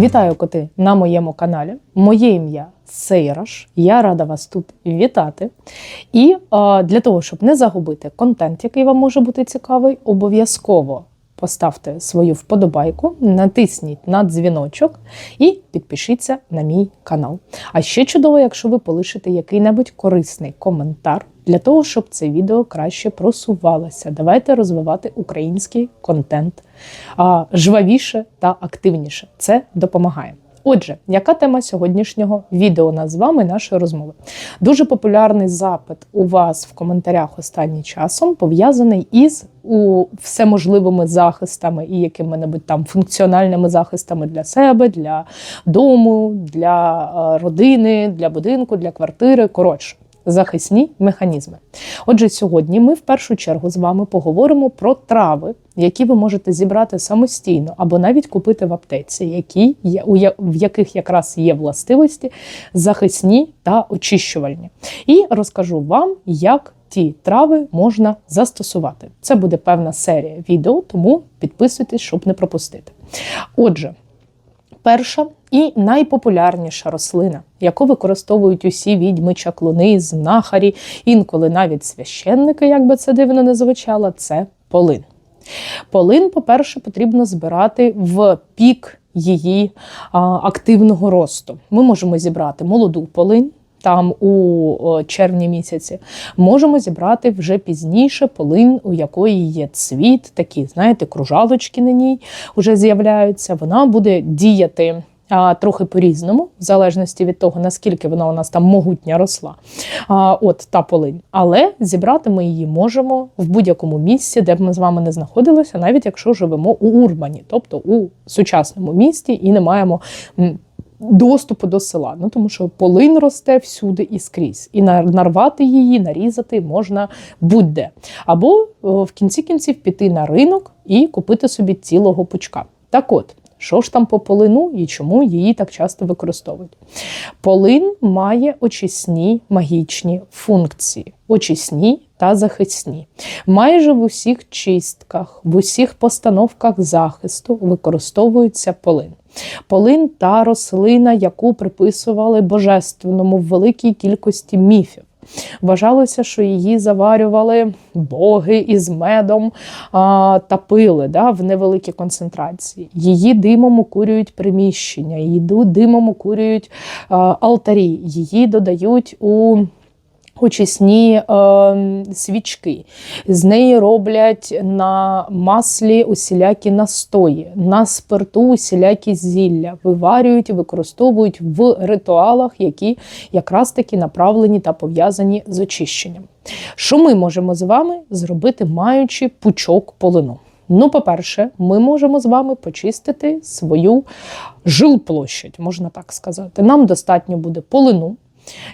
Вітаю коти на моєму каналі. Моє ім'я Сейраш. Я рада вас тут вітати. І для того, щоб не загубити контент, який вам може бути цікавий, обов'язково поставте свою вподобайку, натисніть на дзвіночок і підпишіться на мій канал. А ще чудово, якщо ви полишите який-небудь корисний коментар для того, щоб це відео краще просувалося. Давайте розвивати український контент жвавіше та активніше. Це допомагає. Отже, яка тема сьогоднішнього відео нас з вами нашої розмови? Дуже популярний запит у вас в коментарях останнім часом пов'язаний із у всеможливими захистами і якими-небудь там функціональними захистами для себе, для дому, для е, родини, для будинку, для квартири. Коротше. Захисні механізми. Отже, сьогодні ми в першу чергу з вами поговоримо про трави, які ви можете зібрати самостійно або навіть купити в аптеці, які є, в яких якраз є властивості захисні та очищувальні. І розкажу вам, як ті трави можна застосувати. Це буде певна серія відео, тому підписуйтесь, щоб не пропустити. Отже, перша і найпопулярніша рослина, яку використовують усі відьми, чаклуни, знахарі, інколи навіть священники, як би це дивно не звучало, це полин. Полин, по-перше, потрібно збирати в пік її а, активного росту. Ми можемо зібрати молоду полинь. Там у червні місяці можемо зібрати вже пізніше полин, у якої є цвіт, такі, знаєте, кружалочки на ній вже з'являються. Вона буде діяти а, трохи по-різному, в залежності від того, наскільки вона у нас там могутня росла. А, от та полинь. Але зібрати ми її можемо в будь-якому місці, де б ми з вами не знаходилися, навіть якщо живемо у Урбані, тобто у сучасному місті, і не маємо. Доступу до села, ну тому що полин росте всюди і скрізь, і нар- нарвати її, нарізати можна будь-де. Або в кінці кінців піти на ринок і купити собі цілого пучка. Так от, що ж там по полину і чому її так часто використовують? Полин має очисні магічні функції, очисні та захисні. Майже в усіх чистках, в усіх постановках захисту використовується полин. Полин та рослина, яку приписували божественному в великій кількості міфів. Вважалося, що її заварювали боги із медом а, та пили да, в невеликій концентрації. Її димом укурюють приміщення, її димом укурюють а, алтарі, її додають у очисні е, свічки. З неї роблять на маслі усілякі настої, на спирту усілякі зілля, виварюють використовують в ритуалах, які якраз таки направлені та пов'язані з очищенням. Що ми можемо з вами зробити, маючи пучок полину? Ну, по-перше, ми можемо з вами почистити свою жилплощадь, можна так сказати. Нам достатньо буде полину,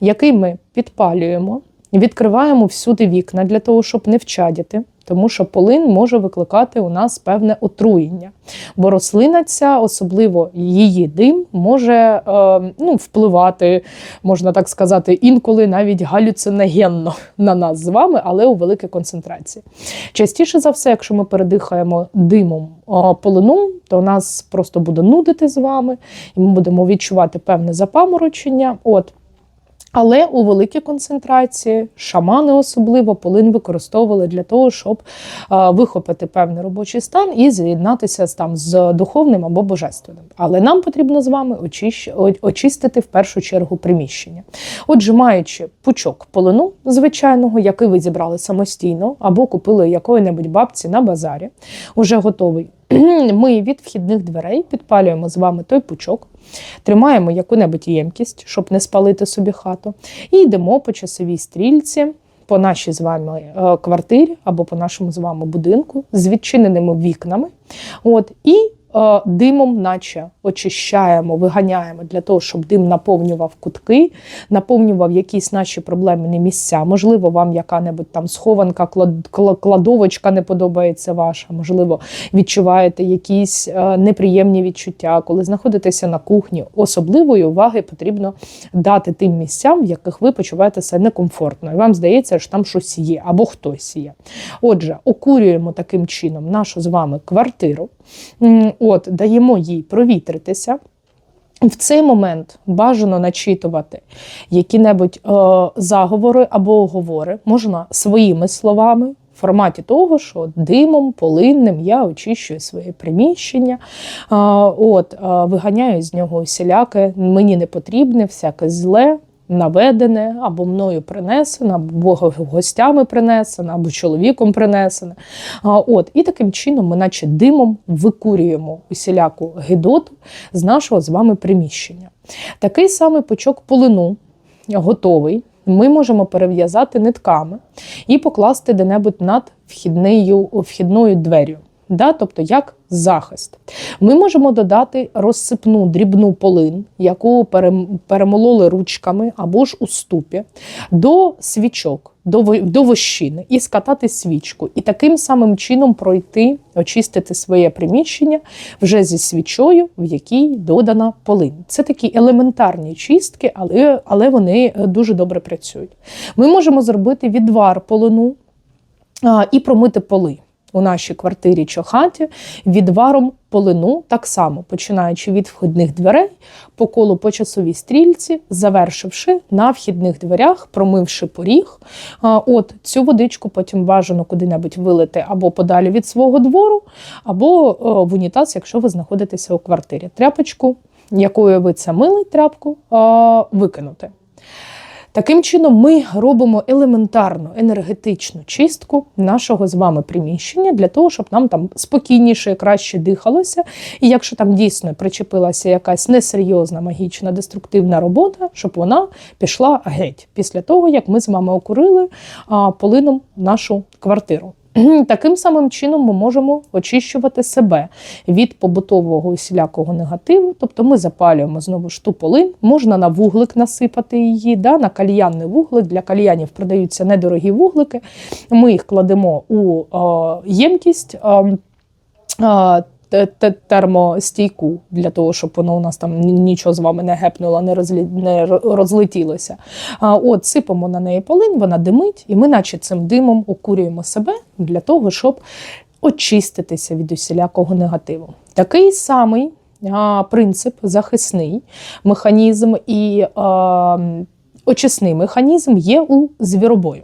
який ми підпалюємо, відкриваємо всюди вікна для того, щоб не вчадіти, тому що полин може викликати у нас певне отруєння. Бо рослина ця, особливо її дим, може е, ну, впливати, можна так сказати, інколи навіть галюциногенно на нас з вами, але у великій концентрації. Частіше за все, якщо ми передихаємо димом е, полину, то нас просто буде нудити з вами, і ми будемо відчувати певне запаморочення. От. Але у великій концентрації шамани особливо полин використовували для того, щоб е, вихопити певний робочий стан і з'єднатися там з духовним або божественним. Але нам потрібно з вами очистити в першу чергу приміщення. Отже, маючи пучок полину звичайного, який ви зібрали самостійно, або купили якої-небудь бабці на базарі, уже готовий. Ми від вхідних дверей підпалюємо з вами той пучок, тримаємо яку-небудь ємкість, щоб не спалити собі хату, і йдемо по часовій стрільці. По нашій з вами е, квартирі або по нашому з вами будинку з відчиненими вікнами. От, і димом, наче очищаємо, виганяємо для того, щоб дим наповнював кутки, наповнював якісь наші проблемні місця. Можливо, вам яка-небудь там схованка, клад- кладовочка не подобається ваша, можливо, відчуваєте якісь е, неприємні відчуття, коли знаходитеся на кухні. Особливої уваги потрібно дати тим місцям, в яких ви почуваєте себе некомфортно. І вам здається, що там щось є або хтось є. Отже, окурюємо таким чином нашу з вами квартиру. От, даємо їй провітритися. В цей момент бажано начитувати які-небудь е, заговори або оговори, можна своїми словами, в форматі того, що димом, полинним я очищую своє приміщення, е, от, е, виганяю з нього всіляке, мені не потрібне, всяке зле. Наведене або мною принесене, або гостями принесене, або чоловіком принесене. От, і таким чином ми, наче димом, викурюємо усіляку гидоту з нашого з вами приміщення. Такий самий пучок полину готовий. Ми можемо перев'язати нитками і покласти де-небудь над вхідною, вхідною дверю. Да? Тобто як захист. Ми можемо додати розсипну дрібну полин, яку перемололи ручками або ж у ступі, до свічок, до, вощини і скатати свічку. І таким самим чином пройти, очистити своє приміщення вже зі свічою, в якій додана полин. Це такі елементарні чистки, але, але вони е, дуже добре працюють. Ми можемо зробити відвар полину і промити поли у нашій квартирі чи хаті відваром полину, так само починаючи від вхідних дверей по колу по часовій стрільці, завершивши на вхідних дверях, промивши поріг. От цю водичку потім бажано куди-небудь вилити або подалі від свого двору, або в унітаз, якщо ви знаходитеся у квартирі. Тряпочку, якою ви це мили тряпку, викинути. Таким чином, ми робимо елементарну енергетичну чистку нашого з вами приміщення для того, щоб нам там спокійніше краще дихалося. І якщо там дійсно причепилася якась несерйозна магічна деструктивна робота, щоб вона пішла геть після того, як ми з вами окурили а, полином нашу квартиру. Таким самим чином ми можемо очищувати себе від побутового усілякого негативу. Тобто ми запалюємо знову ж ту полин, можна на вуглик насипати її, да, на кальянний вуглик. Для кальянів продаються недорогі вуглики. Ми їх кладемо у е, ємкість. Е, е, те- те- термостійку для того, щоб воно у нас там нічого з вами не гепнуло, не, розлі... не розлетілося. От сипемо на неї полин, вона димить, і ми, наче цим димом, окурюємо себе для того, щоб очиститися від усілякого негативу. Такий самий а, принцип захисний механізм і а, очисний механізм є у звіробою.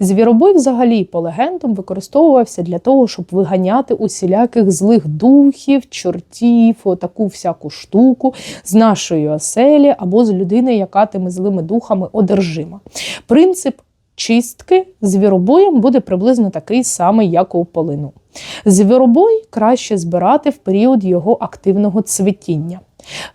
Звіробой взагалі по легендам використовувався для того, щоб виганяти усіляких злих духів, чортів, таку всяку штуку з нашої оселі або з людини, яка тими злими духами одержима. Принцип чистки звіробоєм буде приблизно такий самий, як у полину. Звіробой краще збирати в період його активного цвітіння.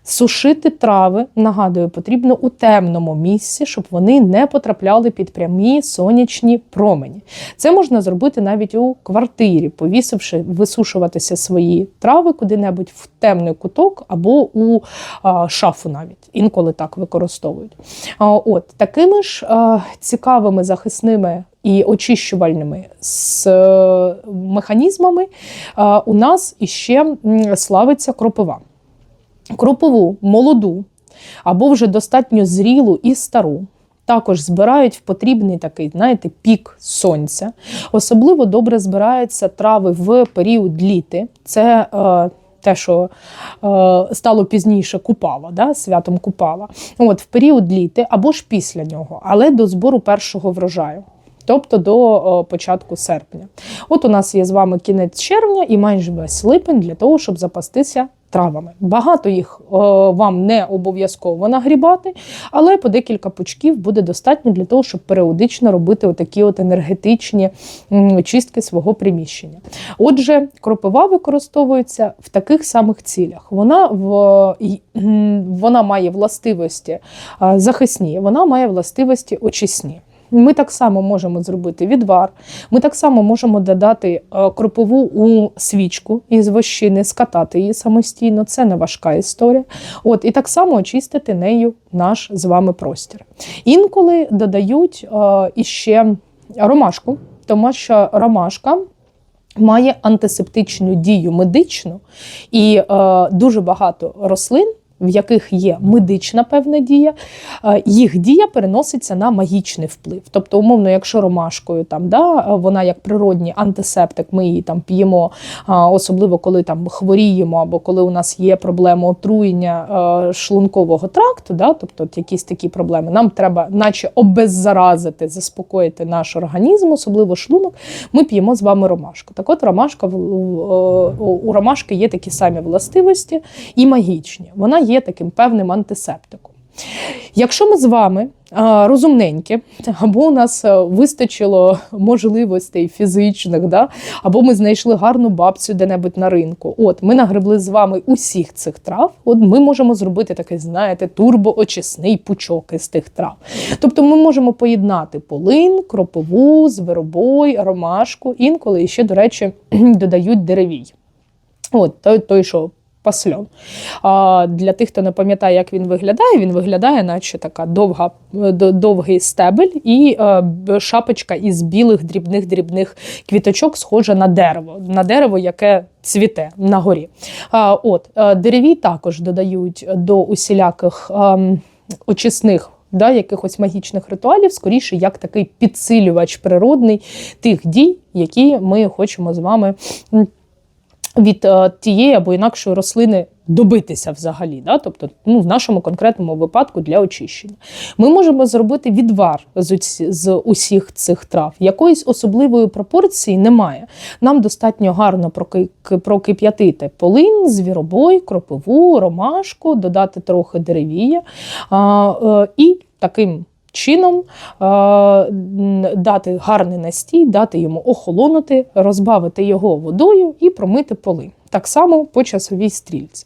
Сушити трави, нагадую, потрібно у темному місці, щоб вони не потрапляли під прямі сонячні промені. Це можна зробити навіть у квартирі, повісивши, висушуватися свої трави куди-небудь в темний куток або у а, шафу навіть. Інколи так використовують. А, от такими ж а, цікавими захисними. І очищувальними з е, механізмами у нас іще славиться кропива кропову молоду або вже достатньо зрілу і стару. Також збирають в потрібний такий, знаєте, пік сонця. Особливо добре збираються трави в період літи. Це е, те, що е, стало пізніше Купала, да, святом Купала. От, в період літи або ж після нього, але до збору першого врожаю. Тобто до початку серпня. От у нас є з вами кінець червня і майже весь липень для того, щоб запастися травами. Багато їх е, вам не обов'язково нагрібати, але по декілька пучків буде достатньо для того, щоб періодично робити отакі от енергетичні чистки свого приміщення. Отже, кропива використовується в таких самих цілях. Вона в вона має властивості захисні, вона має властивості очисні. Ми так само можемо зробити відвар. Ми так само можемо додати е, кропову у свічку із вощини, скатати її самостійно. Це не важка історія. От і так само очистити нею наш з вами простір. Інколи додають е, іще ромашку, тому що ромашка. Має антисептичну дію медичну, і е, дуже багато рослин в яких є медична певна дія, е, їх дія переноситься на магічний вплив. Тобто, умовно, якщо ромашкою там да, вона як природній антисептик, ми її там п'ємо, особливо коли там хворіємо, або коли у нас є проблема отруєння е, шлункового тракту, да, тобто якісь такі проблеми, нам треба, наче обеззаразити, заспокоїти наш організм, особливо шлунок. Ми п'ємо з вами ромашку. Так от ромашка у у ромашки є такі самі властивості і магічні. Вона є таким певним антисептиком. Якщо ми з вами розумненькі, або у нас вистачило можливостей фізичних, да, або ми знайшли гарну бабцю де-небудь на ринку. От ми нагребли з вами усіх цих трав. От ми можемо зробити такий, знаєте, турбоочисний пучок із тих трав. Тобто ми можемо поєднати полин, кропову, зверобой, ромашку, інколи ще, до речі, додають деревій. От той, той що пасльон. А для тих, хто не пам'ятає, як він виглядає, він виглядає, наче така довга, довгий стебель і е, шапочка із білих дрібних дрібних квіточок, схожа на дерево, на дерево, яке цвіте на горі. А, от е, дереві також додають до усіляких ем, очисних. Да, якихось магічних ритуалів, скоріше, як такий підсилювач природний тих дій, які ми хочемо з вами від е, тієї або інакшої рослини добитися взагалі. Да? Тобто, ну, в нашому конкретному випадку для очищення. Ми можемо зробити відвар з, усіх цих трав. Якоїсь особливої пропорції немає. Нам достатньо гарно прокип'ятити полин, звіробой, кропиву, ромашку, додати трохи деревія а, е, і таким. Чином е, дати гарний настій, дати йому охолонути, розбавити його водою і промити поли. Так само по часовій стрільці.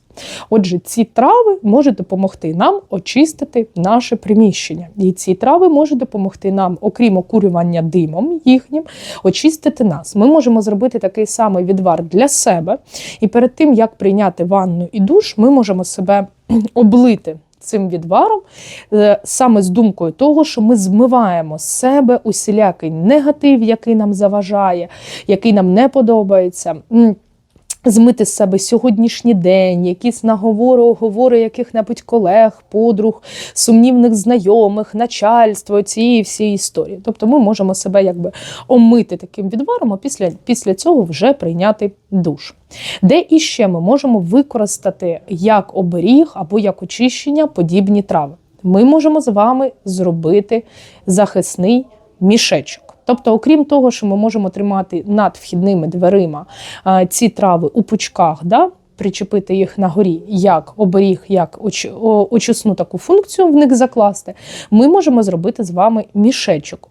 Отже, ці трави можуть допомогти нам очистити наше приміщення. І ці трави можуть допомогти нам, окрім окурювання димом їхнім, очистити нас. Ми можемо зробити такий самий відвар для себе. І перед тим, як прийняти ванну і душ, ми можемо себе облити. Цим відваром е, саме з думкою того, що ми змиваємо з себе усілякий негатив, який нам заважає, який нам не подобається. Змити з себе сьогоднішній день, якісь наговори, оговори яких-небудь колег, подруг, сумнівних знайомих, начальства, цієї всієї історії. Тобто ми можемо себе якби омити таким відваром, а після, після цього вже прийняти душ. Де іще ми можемо використати як оберіг або як очищення подібні трави? Ми можемо з вами зробити захисний мішечок. Тобто, окрім того, що ми можемо тримати над вхідними дверима ці трави у пучках, да, причепити їх на горі як оберіг, як очисну таку функцію в них закласти, ми можемо зробити з вами мішечок,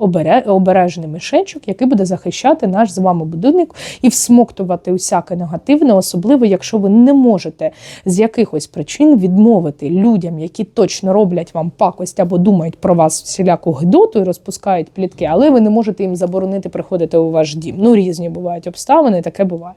обережний мішечок, який буде захищати наш з вами будинок і всмоктувати усяке негативне, особливо якщо ви не можете з якихось причин відмовити людям, які точно роблять вам пакость або думають про вас всіляку гидоту і розпускають плітки, але ви не можете їм заборонити приходити у ваш дім. Ну, різні бувають обставини, таке буває.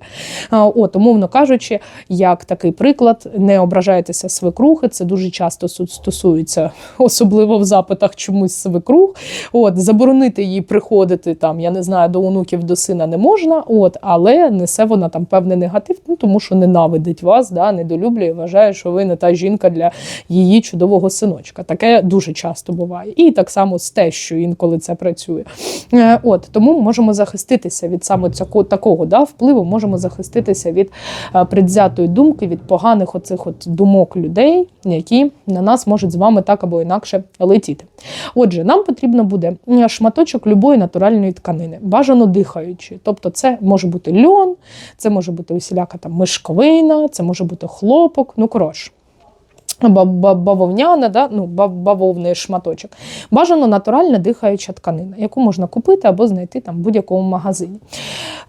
От, умовно кажучи, як такий приклад, не ображайтеся свекрухи. Це дуже часто стосується, особливо в запитах чомусь свекрух. От, заборонити їй приходити там, я не знаю, до онуків, до сина не можна, от, але несе вона там певний негатив, ну тому що ненавидить вас, да, недолюблює, вважає, що ви не та жінка для її чудового синочка. Таке дуже часто буває. І так само з тещою інколи це працює. Е, От тому можемо захиститися від саме цього такого да, впливу, можемо захиститися від е, предвзятої думки, від поганих оцих от думок людей, які на нас можуть з вами так або інакше летіти. Отже, нам потрібно буде шматочок любої натуральної тканини, бажано дихаючи. Тобто, це може бути льон, це може бути усіляка там мишковина, це може бути хлопок, ну коротше. Ба- ба- Бавовняна, да? ну, бавовний шматочок. Бажано натуральна дихаюча тканина, яку можна купити або знайти там в будь-якому магазині.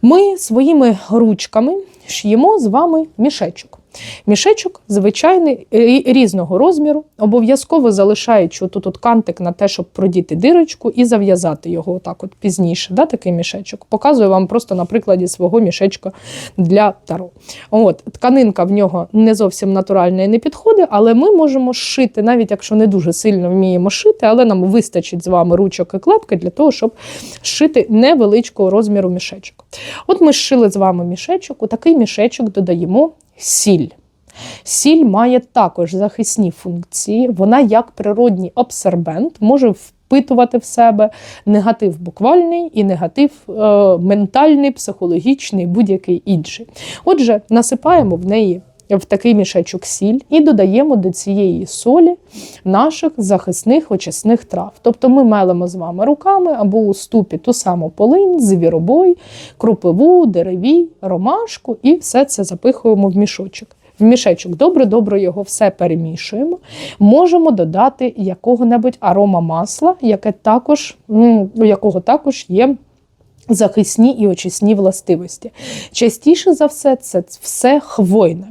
Ми своїми ручками ш'ємо з вами мішечок. Мішечок звичайний рі- різного розміру, обов'язково залишаючи тут от кантик на те, щоб продіти дирочку і зав'язати його отак от пізніше. Да, такий мішечок. Показую вам просто на прикладі свого мішечка для таро. От, тканинка в нього не зовсім натуральна і не підходить, але ми можемо шити, навіть якщо не дуже сильно вміємо шити, але нам вистачить з вами ручок і клепки для того, щоб шити невеличкого розміру мішечок. От ми зшили з вами мішечок, у такий мішечок додаємо сіль. Сіль має також захисні функції, вона як природній абсорбент може впитувати в себе негатив буквальний і негатив е, ментальний, психологічний, будь-який інший. Отже, насипаємо в неї в такий мішечок сіль і додаємо до цієї солі наших захисних очисних трав. Тобто ми мелимо з вами руками або у ступі ту саму полинь, звіробой, кропиву, деревій, ромашку і все це запихуємо в мішочок. В мішечок добре-добре його все перемішуємо. Можемо додати якого-небудь арома масла, яке також, у якого також є захисні і очисні властивості. Частіше за все, це все хвойне.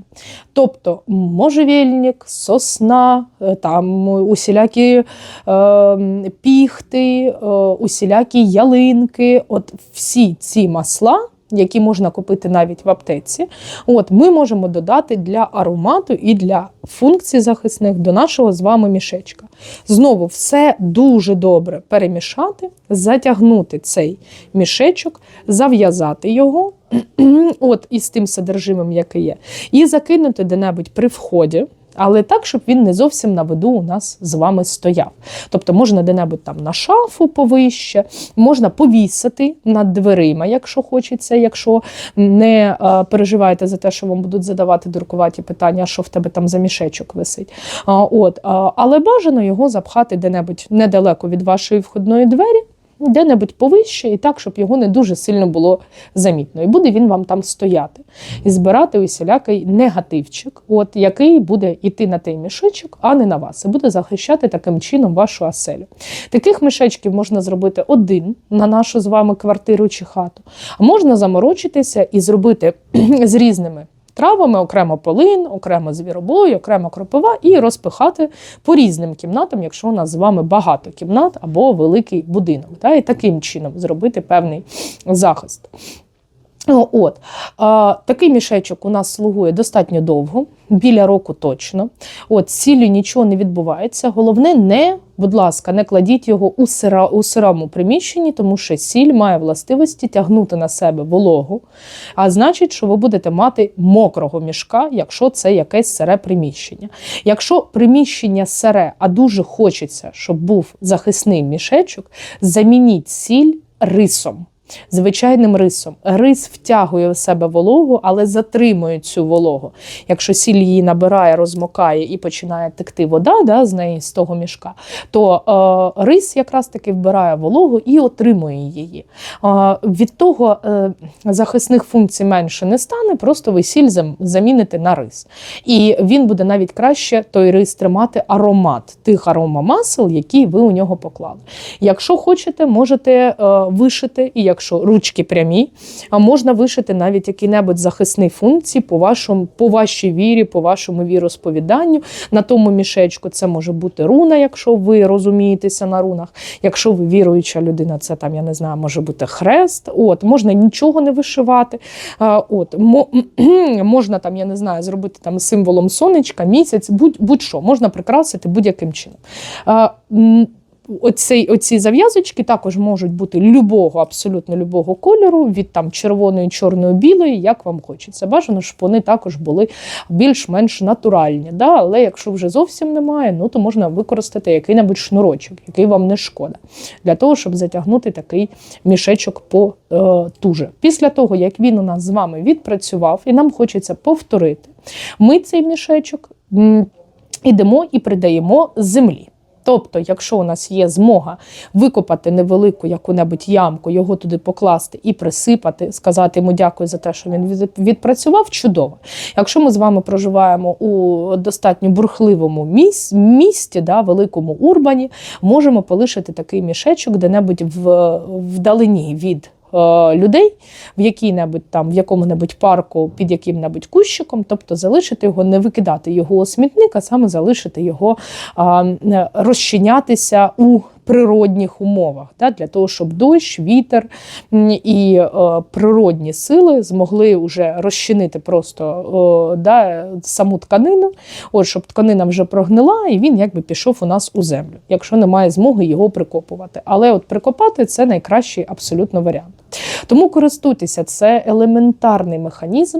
Тобто можжевельник, сосна, е, там усілякі е, піхти, е, усілякі ялинки. От всі ці масла. Які можна купити навіть в аптеці, от ми можемо додати для аромату і для функцій захисних до нашого з вами мішечка. Знову все дуже добре перемішати, затягнути цей мішечок, зав'язати його, от із тим содержимим, яке є, і закинути де-небудь при вході. Але так, щоб він не зовсім на виду у нас з вами стояв. Тобто можна де-небудь там на шафу повище, можна повісити над дверима, якщо хочеться, якщо не а, переживаєте за те, що вам будуть задавати дуркуваті питання, що в тебе там за мішечок висить. От, але бажано його запхати де-небудь недалеко від вашої входної двері де-небудь повище, і так, щоб його не дуже сильно було замітно. І буде він вам там стояти і збирати усілякий негативчик, от який буде йти на той мішечок, а не на вас. І буде захищати таким чином вашу оселю. Таких мішечків можна зробити один на нашу з вами квартиру чи хату, а можна заморочитися і зробити з різними травами, окремо полин, окремо звіробой, окремо кропива, і розпихати по різним кімнатам, якщо у нас з вами багато кімнат або великий будинок. Та, І таким чином зробити певний захист. От а, Такий мішечок у нас слугує достатньо довго, біля року точно. От Сіллю нічого не відбувається. Головне, не, будь ласка, не кладіть його у сира, у сирому приміщенні, тому що сіль має властивості тягнути на себе вологу. А значить, що ви будете мати мокрого мішка, якщо це якесь сире приміщення. Якщо приміщення сире, а дуже хочеться, щоб був захисний мішечок, замініть сіль рисом. Звичайним рисом. Рис втягує в себе вологу, але затримує цю вологу. Якщо сіль її набирає, розмокає і починає текти вода да, з неї, з того мішка, то е, рис якраз таки вбирає вологу і отримує її. Е, від того е, захисних функцій менше не стане, просто ви сіль заміните на рис. І він буде навіть краще той рис тримати аромат тих аромамасел, які ви у нього поклали. Якщо хочете, можете е, вишити і якщо ручки прямі, а можна вишити навіть які-небудь захисні функції по вашому, по вашій вірі, по вашому віросповіданню. На тому мішечку це може бути руна, якщо ви розумієтеся на рунах. Якщо ви віруюча людина, це там, я не знаю, може бути хрест. От, Можна нічого не вишивати. От, Можна там, я не знаю, зробити там символом сонечка, місяць, будь-що, будь можна прикрасити будь-яким чином. Оці, оці зав'язочки також можуть бути любого, абсолютно любого кольору, від там червоної, чорної, білої, як вам хочеться. Бажано, щоб вони також були більш-менш натуральні. Да? Але якщо вже зовсім немає, ну то можна використати який-небудь шнурочок, який вам не шкода, для того, щоб затягнути такий мішечок по е, туже. Після того, як він у нас з вами відпрацював, і нам хочеться повторити, ми цей мішечок м, ідемо і придаємо землі. Тобто, якщо у нас є змога викопати невелику яку-небудь ямку, його туди покласти і присипати, сказати йому дякую за те, що він відпрацював, чудово. Якщо ми з вами проживаємо у достатньо бурхливому місті, да, великому урбані, можемо полишити такий мішечок де-небудь в вдалині від людей в якій-небудь там, в якому-небудь парку під яким-небудь кущиком, тобто залишити його, не викидати його у смітник, а саме залишити його розчинятися у природних умовах, да, для того, щоб дощ, вітер і е, природні сили змогли вже розчинити просто е, да, саму тканину, от, щоб тканина вже прогнила, і він якби пішов у нас у землю, якщо немає змоги його прикопувати. Але от прикопати це найкращий абсолютно варіант. Тому користуйтеся, це елементарний механізм.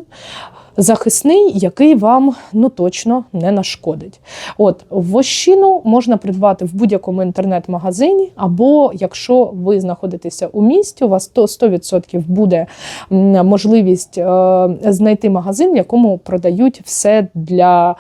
Захисний, який вам ну точно не нашкодить. От вощину можна придбати в будь-якому інтернет-магазині, або якщо ви знаходитеся у місті, у вас 100% буде можливість е, знайти магазин, в якому продають все для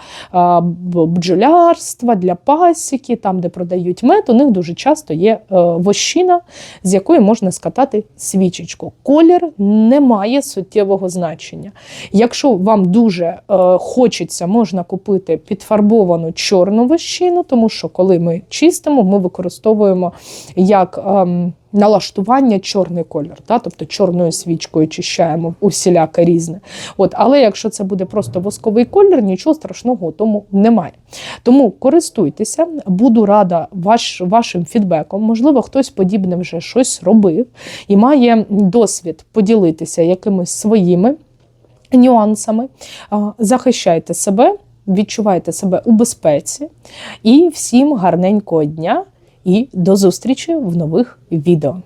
бджолярства, для пасіки, там, де продають мед, у них дуже часто є е, вощина, з якої можна скатати свічечку. Колір не має суттєвого значення. Якщо вам дуже е, хочеться, можна купити підфарбовану чорну вощину, тому що коли ми чистимо, ми використовуємо як ем, налаштування чорний колір, та? тобто чорною свічкою чищаємо усіляке різне. От, але якщо це буде просто восковий колір, нічого страшного у тому немає. Тому користуйтеся, буду рада ваш, вашим фідбеком. Можливо, хтось подібне вже щось робив і має досвід поділитися якимись своїми нюансами. Захищайте себе, відчувайте себе у безпеці. І всім гарненького дня і до зустрічі в нових відео.